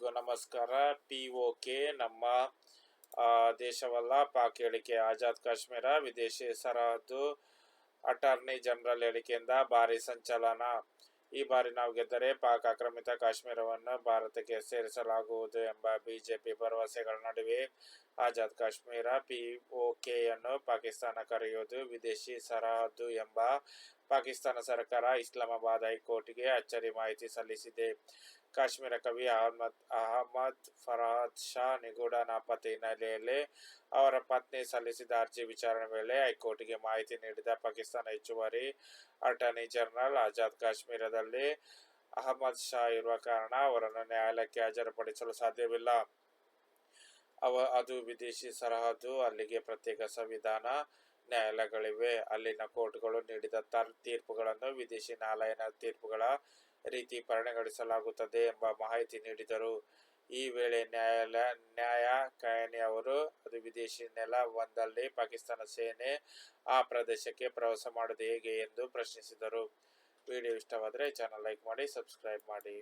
ಎಲ್ಲರಿಗೂ ನಮಸ್ಕಾರ. P O K ನಮ್ಮ ದೇಶವಲ್ಲ, ಪಾಕ್ ಹೇಳಿಕೆ ಆಜಾದ್ ಕಾಶ್ಮೀರ, ವಿದೇಶಿ ಸರಹದ್ದು ಅಟಾರ್ನಿ ಜನರಲ್ ಹೇಳಿಕೆಯಿಂದ ಭಾರಿ ಸಂಚಲನ. ಈ ಬಾರಿ ನಾವು ಗೆದ್ದರೆ ಪಾಕ್ ಆಕ್ರಮಿತ ಕಾಶ್ಮೀರವನ್ನು ಭಾರತಕ್ಕೆ ಸೇರಿಸಲಾಗುವುದು ಎಂಬ ಬಿಜೆಪಿ ಭರವಸೆಗಳ ನಡುವೆ ಆಜಾದ್ ಕಾಶ್ಮೀರ ಪಿ ಒ ಪಾಕಿಸ್ತಾನ ಕರೆಯುವುದು ವಿದೇಶಿ ಸರಹದ್ದು ಎಂಬ ಪಾಕಿಸ್ತಾನ ಸರ್ಕಾರ ಇಸ್ಲಾಮಾಬಾದ್ ಹೈಕೋರ್ಟ್ಗೆ ಅಚ್ಚರಿ ಮಾಹಿತಿ ಸಲ್ಲಿಸಿದೆ. ಕಾಶ್ಮೀರ ಕವಿ ಅಹಮದ್ ಅಹಮದ್ ಫರಾದ್ ಶಾ ನಿಗೂಢ ನಾಪತ್ತೆ ಹಿನ್ನೆಲೆಯಲ್ಲಿ ಅವರ ಪತ್ನಿ ಸಲ್ಲಿಸಿದ ಅರ್ಜಿ ವಿಚಾರಣೆ ವೇಳೆ ಹೈಕೋರ್ಟ್ಗೆ ಮಾಹಿತಿ ನೀಡಿದ ಪಾಕಿಸ್ತಾನ ಹೆಚ್ಚುವರಿ ಅಟಾರ್ನಿ ಜನರಲ್ ಆಜಾದ್ ಕಾಶ್ಮೀರದಲ್ಲಿ ಅಹಮದ್ ಶಾ ಇರುವ ಕಾರಣ ಅವರನ್ನು ನ್ಯಾಯಾಲಯಕ್ಕೆ ಹಾಜರುಪಡಿಸಲು ಸಾಧ್ಯವಿಲ್ಲ. ಅವ ಅದು ವಿದೇಶಿ ಸರಹದ್ದು, ಅಲ್ಲಿಗೆ ಪ್ರತ್ಯೇಕ ಸಂವಿಧಾನ ನ್ಯಾಯಾಲಯಗಳಿವೆ. ಅಲ್ಲಿನ ಕೋರ್ಟ್ಗಳು ನೀಡಿದ ತರ್, ತೀರ್ಪುಗಳನ್ನು ವಿದೇಶಿ ನ್ಯಾಯಾಲಯದ ತೀರ್ಪುಗಳ ರೀತಿ ಪರಿಣಗಳಿಸಲಾಗುತ್ತದೆ ಎಂಬ ಮಾಹಿತಿ ನೀಡಿದರು. ಈ ವೇಳೆ ನ್ಯಾಯಾಲಯ ನ್ಯಾಯ ಕಯಾನಿ ಅವರು, ಅದು ವಿದೇಶಿ ನೆಲ ಒಂದಲ್ಲಿ ಪಾಕಿಸ್ತಾನ ಸೇನೆ ಆ ಪ್ರದೇಶಕ್ಕೆ ಪ್ರವಾಸ ಮಾಡುವುದು ಹೇಗೆ ಎಂದು ಪ್ರಶ್ನಿಸಿದರು. ವಿಡಿಯೋ ಇಷ್ಟವಾದರೆ ಚಾನಲ್ ಲೈಕ್ ಮಾಡಿ, ಸಬ್ಸ್ಕ್ರೈಬ್ ಮಾಡಿ.